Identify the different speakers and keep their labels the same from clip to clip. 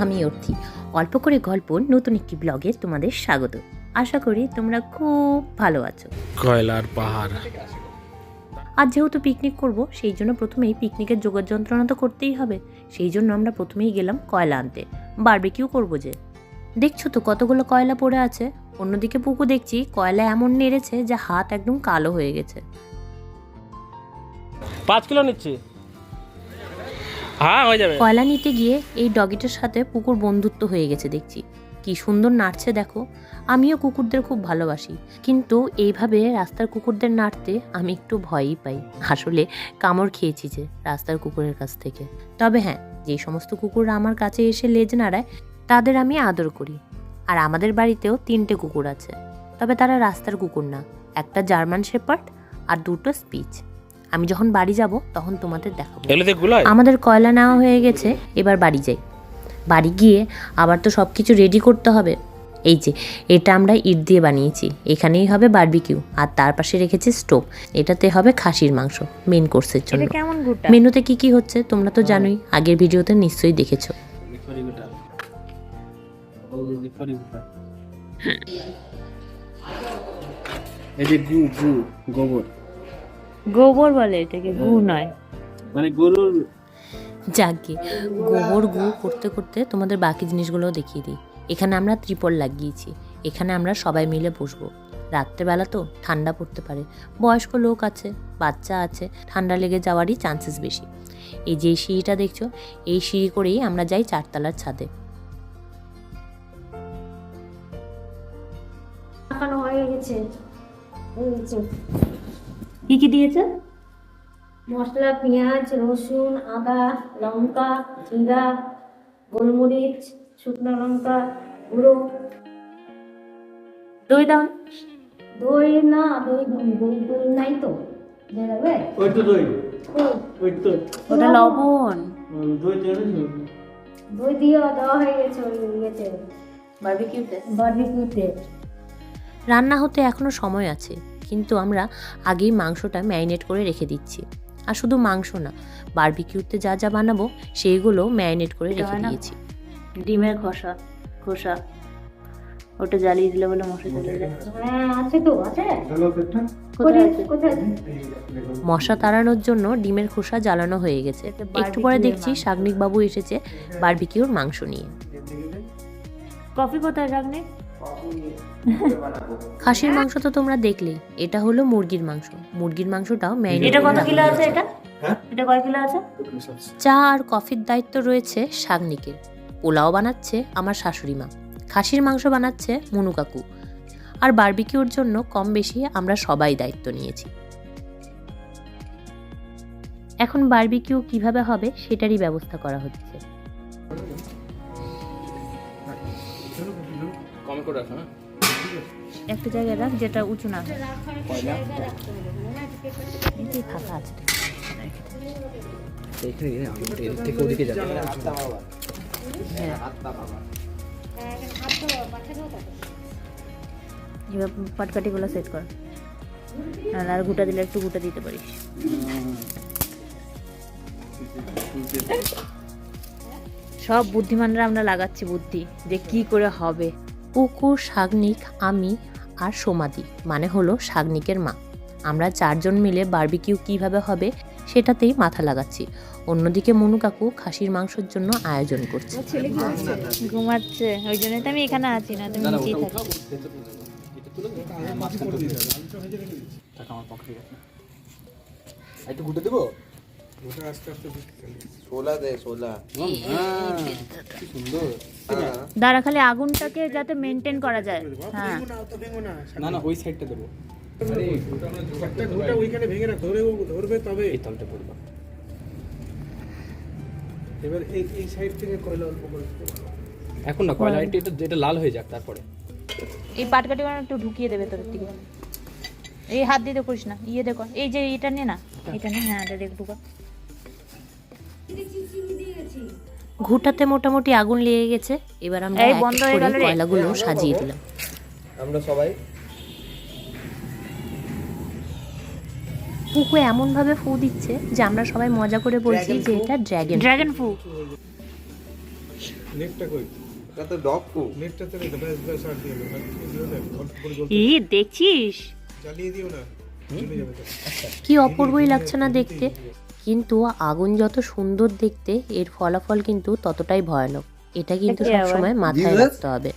Speaker 1: আমি অর্থি। অল্প করে গল্প নতুন একটি ব্লগে তোমাদের স্বাগত। আশা করি তোমরা খুব ভালো আছো।
Speaker 2: কয়লার পাহাড়।
Speaker 1: আজ যেহেতু পিকনিক করব সেই জন্য প্রথমেই পিকনিকের জোগাড় যন্ত্রণা তো করতেই হবে। সেই জন্য আমরা প্রথমেই গেলাম কয়লা আনতে। বারবিকিউ করব যে। দেখছ তো কতগুলো কয়লা পড়ে আছে? অন্যদিকে পুকু দেখছি কয়লা এমন নেড়েছে যে হাত একদম কালো হয়ে গেছে।
Speaker 2: পাঁচ কিলো নিচ্ছি। হ্যাঁ
Speaker 1: কয়লা নিতে গিয়ে এই ডগিটার সাথে পুকুর বন্ধুত্ব হয়ে গেছে দেখছি। কি সুন্দর নাড়ছে দেখো। আমিও কুকুরদের খুব ভালোবাসি। কিন্তু এইভাবে রাস্তার কুকুরদের নাড়তে আমি একটু ভয়ই পাই। আসলে কামড় খেয়েছি যে রাস্তার কুকুরের কাছ থেকে। তবে হ্যাঁ যে সমস্ত কুকুররা আমার কাছে এসে লেজ নাড়ায়, তাদের আমি আদর করি। আর আমাদের বাড়িতেও তিনটে কুকুর আছে। তবে তারা রাস্তার কুকুর না। একটা জার্মান শেপার্ড আর দুটো স্পিচ। আমি যখন বাড়ি যাব তখন তোমাদের দেখাবো। আমাদের কয়লা নেওয়া হয়ে গেছে এবার বাড়ি যাই। বাড়ি গিয়ে আবার তো সব কিছু রেডি করতে হবে। এই যে এটা আমরা ইট দিয়ে বানিয়েছি। এখানেই হবে বারবিকিউ আর তার পাশে রেখেছি স্টোভ এটাতে হবে খাসির মাংস মেন কোর্সের জন্য।
Speaker 3: কেমন
Speaker 1: মেনুতে কি কি হচ্ছে তোমরা তো জানোই আগের ভিডিওতে নিশ্চয়ই দেখেছ।
Speaker 2: এই যে গু গু গোবর।
Speaker 3: গোবর বলে এটাকে গু নয়।
Speaker 2: মানে গরুর
Speaker 1: যাকে গোবর গু করতে করতে তোমাদের বাকি জিনিসগুলোও দেখিয়ে দিই। এখানে আমরা ত্রিপল লাগিয়েছি এখানে আমরা সবাই মিলে বসবো রাত্রেবেলা তো ঠান্ডা পড়তে পারে বয়স্ক লোক আছে বাচ্চা আছে ঠান্ডা লেগে যাওয়ারই চান্সেস বেশি। এই যে সিঁড়িটা দেখছ এই সিঁড়ি করেই আমরা যাই চারতলার ছাদে।
Speaker 4: হয়ে গেছে।
Speaker 3: কি কি দিয়েছে?
Speaker 4: মশলা পেঁয়াজ রসুন আদা লঙ্কা জিরা গোলমরিচ শুকনো লঙ্কা গুঁড়ো।
Speaker 3: দই দাও।
Speaker 4: দই না দই দই দই নাই তো।
Speaker 2: ওই তো দই। ওই। তো।
Speaker 3: ওটা লবণ।
Speaker 2: দই
Speaker 4: দিয়ে দেওয়া হয়ে গেছে ওই ইয়েতে।
Speaker 3: বারবিকিউতে
Speaker 4: বারবিকিউতে
Speaker 1: রান্না হতে এখনও সময় আছে। কিন্তু আমরা আগেই মাংসটা ম্যারিনেট করে রেখে দিচ্ছি। আর শুধু মাংস না বারবিকিউতে যা যা বানাবো সেইগুলো ম্যারিনেট করে রেখে দিয়েছি।
Speaker 3: ডিমের খোসা খোসা। ওটা জ্বালিয়ে দিলে বলে মশা
Speaker 1: তাড়ানোর জন্য ডিমের খোসা জ্বালানো হয়ে গেছে। একটু পরে দেখছি। শাগনিক বাবু এসেছে বারবিকিউর মাংস নিয়ে।
Speaker 3: কফি কোথায় রাখনি
Speaker 1: খাসির মাংস তো তোমরা দেখলেই। এটা হলো মুরগির মাংস। মুরগির মাংসটাও ম্যারিনেট
Speaker 3: এটা কত কিলো আছে এটা? এটা কয় কিলো আছে?
Speaker 1: চা আর কফির দায়িত্ব রয়েছে শাগনিকের। পোলাও বানাচ্ছে আমার শাশুড়ি মা। খাসির মাংস বানাচ্ছে মনু কাকু। আর বারবিকিউর জন্য কম বেশি আমরা সবাই দায়িত্ব নিয়েছি। এখন বারবিকিউ কীভাবে হবে সেটারই ব্যবস্থা করা হচ্ছে।
Speaker 2: করে রাখো না?
Speaker 3: একটা জায়গায় রাখ যেটা উঁচু না হয়।
Speaker 1: এই ফাঁকা আছে।
Speaker 2: এর থেকে ওদিকে যাবে।
Speaker 3: এবার পাটকাঠিগুলো সেট কর। নাহলে আর গুটা দিলে একটু গুটা দিতে পারিস। সব বুদ্ধিমানরা আমরা লাগাচ্ছি বুদ্ধি যে কি করে হবে।
Speaker 1: পুকুর শাগনিক আমি আর সোমাদি মানে হলো শাগনিকের মা। আমরা চারজন মিলে বারবিকিউ কীভাবে হবে সেটাতেই মাথা লাগাচ্ছি। অন্যদিকে মনু কাকু খাসির মাংসের জন্য আয়োজন করছে।
Speaker 3: ঘুমাচ্ছে ওই জন্যই তো আমি এখানে আছি না তুমি নিচেই থাকো।
Speaker 2: একটু দেবো? হ্যাঁ।
Speaker 3: দাঁড়া খালি আগুনটাকে যাতে মেনটেন করা যায়। হ্যাঁ।
Speaker 2: না না ওই সাইডটা দেবো। এই এখন না লাল হয়ে যাক তারপরে।
Speaker 3: এই পাটকাটি মানে একটু ঢুকিয়ে দেবে তোর দিকে। এই হাত দিয়ে দেখিস করিস না ইয়ে দেখো এই যে এটা নে না হ্যাঁ। এটা নে হ্যাঁ এটা দেখ ঢুকা।
Speaker 1: ঘুটাতে মোটামুটি আগুন লেগে গেছে। এবার আমরা এক
Speaker 3: বন্ধ হয়ে
Speaker 1: করে
Speaker 3: গেল
Speaker 1: কয়লাগুলো সাজিয়ে দিলাম।
Speaker 5: আমরা সবাই
Speaker 1: পুকু এমন ভাবে ফু দিচ্ছে যে আমরা সবাই মজা করে বলছি যে এটা ড্র্যাগন
Speaker 3: ড্রাগন ফু।
Speaker 1: দেখছিস? কি অপূর্বই লাগছে না দেখতে। কিন্তু আগুন যত সুন্দর দেখতে এর ফলাফল কিন্তু ততটাই ভয়ানক এটা কিন্তু
Speaker 3: এটা কি আবার?
Speaker 1: সবসময় মাথায়
Speaker 5: Jesus?
Speaker 1: রাখতে হবে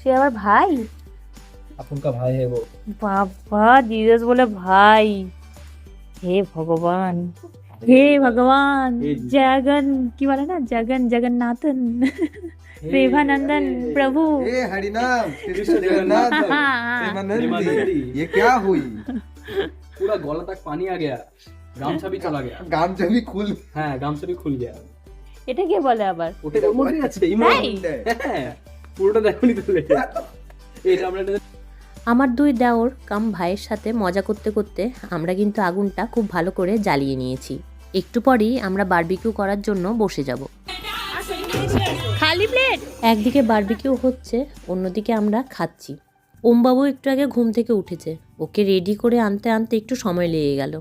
Speaker 3: সে আবার ভাই
Speaker 2: আপন কা ভাই है वो
Speaker 3: বাবা জিজাস বলে ভাই হে ভগবান হে ভগবান জগন কি বলে না জগন জগন্নাথন प्रेमानंदन प्रभु
Speaker 5: ए हरिनाम कृष्ण जगन्नाथ प्रेमानंदी ये क्या हुई
Speaker 2: पूरा गला तक पानी आ गया गामछा भी चला गया
Speaker 5: गामछा भी खुल
Speaker 2: हाँ गामछा भी खुल गया
Speaker 3: এটা কে বলে আবার
Speaker 2: ওটা তো মনে আছে ইমরান
Speaker 3: তাই?
Speaker 2: হ্যাঁ পুরোটা দেখোনি তাহলে এটা আমরা এটা
Speaker 1: আমার দুই দেওর কাম ভাইয়ের সাথে মজা করতে করতে আমরা কিন্তু আগুনটা খুব ভালো করে জ্বালিয়ে নিয়েছি একটু পরেই আমরা বারবিকিউ করার জন্য বসে যাব
Speaker 3: খালি প্লেট
Speaker 1: একদিকে বারবিকিউ হচ্ছে অন্যদিকে আমরা খাচ্ছি ওমবাবু একটু আগে ঘুম থেকে উঠেছে ওকে রেডি করে আনতে আনতে একটু সময় লেগে গেল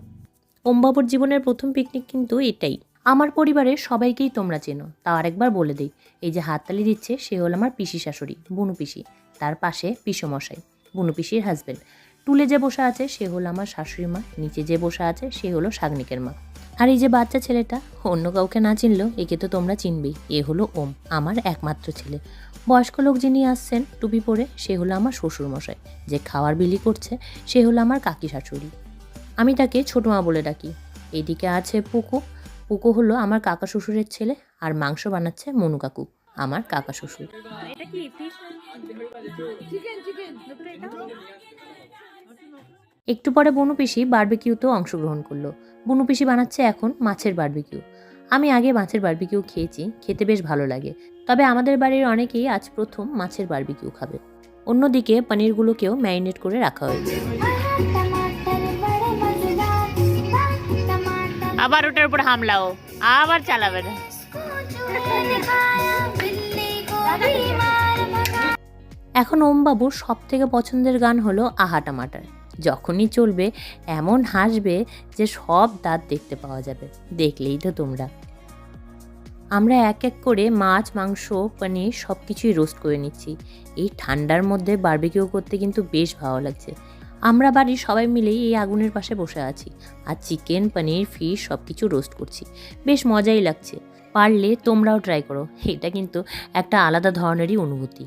Speaker 1: ওমবাবুর জীবনের প্রথম পিকনিক কিন্তু এটাই। আমার পরিবারের সবাইকেই তোমরা চেনো। তাও আরেকবার বলে দিই, এই যে হাততালি দিচ্ছে, সে হলো আমার পিসি শাশুড়ি, বুনু পিসি। তার পাশে পিসমশাই, বুনু পিসির হাজবেন্ড টুলে যে বসে আছে, সে হলো আমার শাশুড়ি মা। নিচে যে বসে আছে, সে হলো শাগনিকের মা। আর এই যে বাচ্চা ছেলেটা, অন্য কাউকে না চিনলেও একে তো তোমরা চিনবেই এ হলো ওম, আমার একমাত্র ছেলে। বয়স্ক লোক যিনি আসছেন টুপি পরে, সে হলো আমার শ্বশুরমশাই। যে খাওয়ার বিলি করছে, সে হলো আমার কাকি শাশুড়ি। আমি তাকে ছোটো মা বলে ডাকি। এদিকে আছে পুকু। পুকু হলো আমার কাকা শ্বশুরের ছেলে আর মাংস বানাচ্ছে মনু কাকু আমার কাকা শ্বশুর। একটু পরে বনু পিসি বারবিকিউতেও অংশগ্রহণ করল। বনু পিসি বানাচ্ছে এখন মাছের বারবিকিউ। আমি আগে মাছের বারবিকিউ খেয়েছি খেতে বেশ ভালো লাগে। তবে আমাদের বাড়ির অনেকেই আজ প্রথম মাছের বারবিকিউ খাবে। অন্যদিকে পনিরগুলোকেও ম্যারিনেট করে রাখা হয়েছে।
Speaker 3: আবার ওটার উপর হামলাও। আবার চালাবে না।
Speaker 1: এখন ওমবাবুর সব থেকে পছন্দের গান হলো আহা টামাটার যখনই চলবে, এমন হাসবে যে সব দাঁত দেখতে পাওয়া যাবে। দেখলেই তো তোমরা। আমরা এক এক করে মাছ, মাংস, পনির সব কিছুই রোস্ট করে নিচ্ছি। এই ঠান্ডার মধ্যে বারবিকিউ করতে কিন্তু বেশ ভালো লাগছে। আমরা বাড়ির সবাই মিলেই এই আগুনের পাশে বসে আছি আর চিকেন পনির ফিশ সব কিছু রোস্ট করছি। বেশ মজাই লাগছে। পারলে তোমরাও ট্রাই করো। এটা কিন্তু একটা আলাদা ধরনেরই অনুভূতি।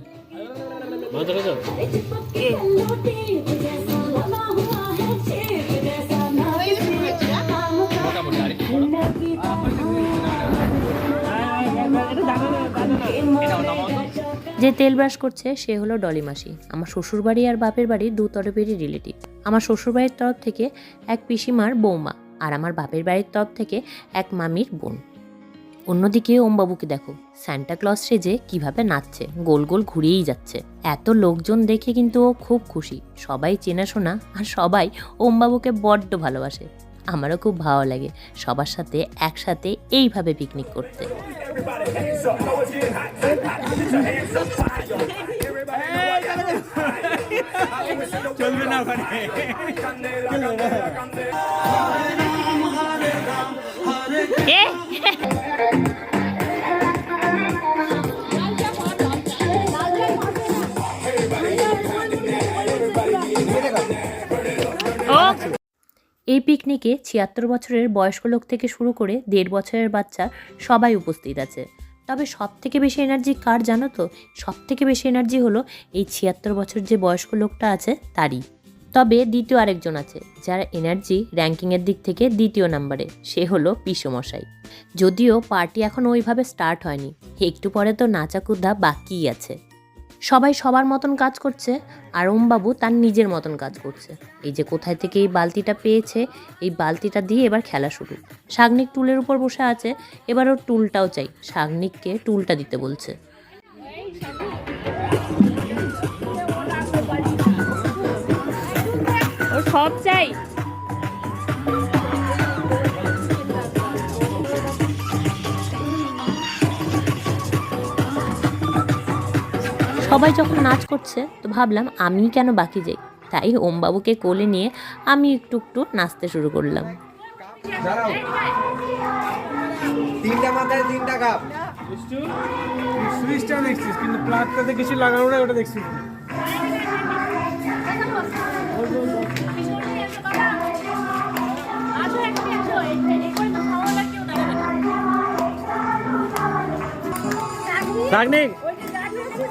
Speaker 1: যে তেল ব্রাশ করছে, সে হলো ডলি মাসি। আমার শ্বশুরবাড়ি আর বাপের বাড়ি দু তরফেরই রিলেটিভ আমার শ্বশুরবাড়ির তরফ থেকে এক পিসিমার বৌমা আর আমার বাপের বাড়ির তরফ থেকে এক মামির বোন। অন্যদিকে ওমবাবুকে দেখো স্যান্টা ক্লজ সেজে কীভাবে নাচছে, গোল গোল ঘুরিয়েই যাচ্ছে। এত লোকজন দেখে কিন্তু ও খুব খুশি। সবাই চেনাশোনা আর সবাই ওমবাবুকে বড্ড ভালোবাসে। আমারও খুব ভালো লাগে সবার সাথে একসাথে এইভাবে পিকনিক করতে।
Speaker 3: এ? ও
Speaker 1: এই পিকনিকে ছিয়াত্তর বছরের বয়স্ক লোক থেকে শুরু করে দেড় বছরের বাচ্চা সবাই উপস্থিত আছে। তবে সব থেকে বেশি এনার্জি কার জানো তো? সব থেকে বেশি এনার্জি হলো এই ছিয়াত্তর বছর যে বয়স্ক লোকটা আছে, তারই। তবে দ্বিতীয় আরেকজন আছে, যার এনার্জি র্যাঙ্কিংয়ের দিক থেকে দ্বিতীয় নম্বরে সে হলো পিসমশাই। যদিও পার্টি এখন ওইভাবে স্টার্ট হয়নি। একটু পরে তো নাচাকুদা বাকিই আছে। সবাই সবার মতন কাজ করছে, আর ওমবাবু তার নিজের মতন কাজ করছে। এই যে কোথায় থেকে এই বালতিটা পেয়েছে, এই বালতিটা দিয়ে এবার খেলা শুরু। শাগনিক টুলের উপর বসে আছে, এবার ওর টুলটাও চাই। শাগনিককে টুলটা দিতে বলছে।
Speaker 3: সব চাই।
Speaker 1: সবাই যখন নাচ করছে তো ভাবলাম আমি কেন বাকি যাই তাই ওমবাবুকে কোলে নিয়ে আমি একটু একটু নাচতে শুরু করলাম
Speaker 5: দাঁড়াও তিনটা মাথায় তিনটা কাপ
Speaker 6: সুইচটা দেখছিস কিন্তু প্লাগটাতে কিছু লাগানো না ওটা দেখছিস না।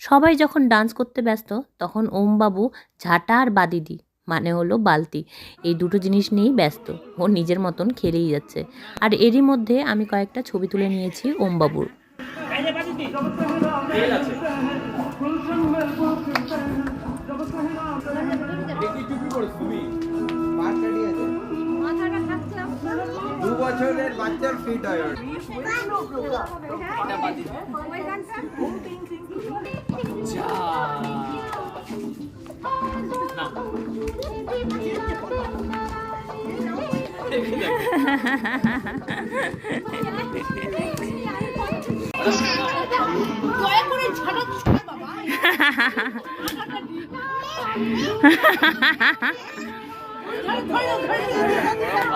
Speaker 1: সবাই যখন ডান্স করতে ব্যস্ত, তখন ওমবাবু, ঝাঁটা আর বাদিদি মানে হলো বালতি, এই দুটো জিনিস নিয়েই ব্যস্ত। ও নিজের মতন খেলেই যাচ্ছে। আর এরই মধ্যে আমি কয়েকটা ছবি তুলে নিয়েছি ওমবাবুর।
Speaker 2: আছে
Speaker 5: বছরের বাচ্চার ফিট হয়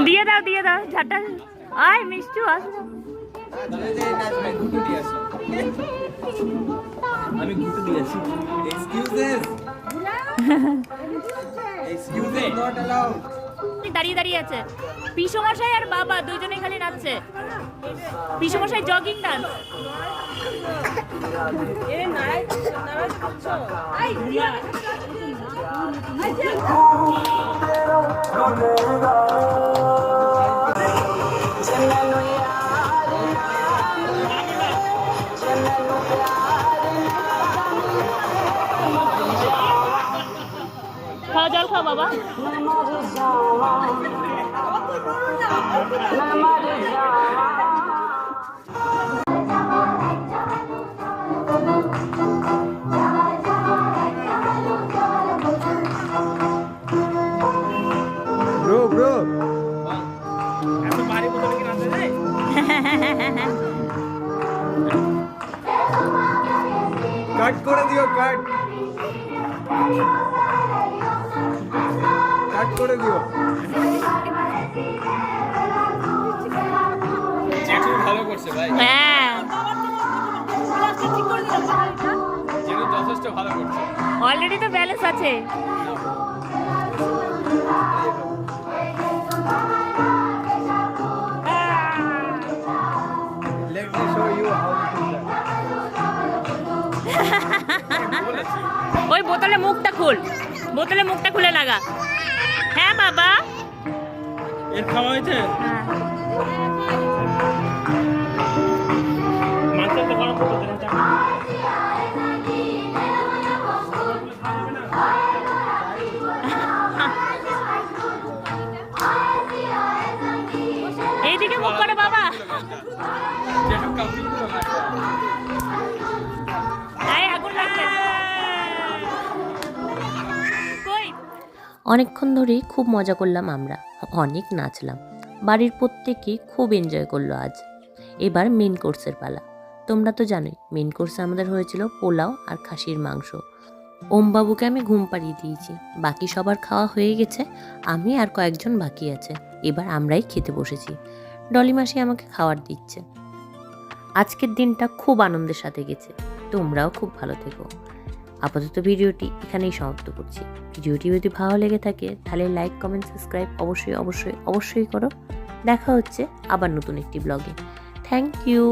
Speaker 3: দিয়ে দাও দিয়ে দাও ঝাঁটা। আয় মিষ্টু আসো।
Speaker 2: আমি গুটু দিয়েছি
Speaker 5: এক্সকিউজেস এক্সকিউজেস নট অ্যালাউড
Speaker 3: দাঁড়িয়ে দাঁড়িয়ে আছে। পিসমশাই আর বাবা দুজনেই খালি নাচছে। পিসমশাই জগিং ডান্স খাওয়া
Speaker 5: ব্রো ব্রো কাট করে দিও কাট কাট করে দিও।
Speaker 2: ভালো করছে ভাই
Speaker 3: হ্যাঁ।
Speaker 2: জেঠু যথেষ্ট ভালো করছে
Speaker 3: অলরেডি তো ব্যালেন্স আছে। বোতলে মুখটা খুল। বোতলে মুখটা খুলে লাগা। হ্যাঁ বাবা?
Speaker 6: এর খাওয়া হয়েছে।
Speaker 3: এইদিকে মুখ করে বাবা।
Speaker 1: অনেকক্ষণ ধরেই খুব মজা করলাম আমরা, অনেক নাচলাম। বাড়ির প্রত্যেকেই খুব এনজয় করল আজ। এবার মেন কোর্সের পালা। তোমরা তো জানোই মেন কোর্সে আমাদের হয়েছিল পোলাও আর খাসির মাংস। ওমবাবুকে আমি ঘুম পাড়িয়ে দিয়েছি। বাকি সবার খাওয়া হয়ে গেছে, আমি আর কয়েকজন বাকি আছে। এবার আমরাই খেতে বসেছি। ডলি মাসি আমাকে খাওয়ার দিচ্ছে। আজকের দিনটা খুব আনন্দের সাথে গেছে। তোমরাও খুব ভালো থেকো। আপাতত ভিডিওটি এখানেই সমাপ্ত করছি। ভিডিওটি যদি ভালো লেগে থাকে, তাহলে লাইক কমেন্ট সাবস্ক্রাইব অবশ্যই অবশ্যই অবশ্যই করো। দেখা হচ্ছে আবার নতুন একটি ব্লগে থ্যাংক ইউ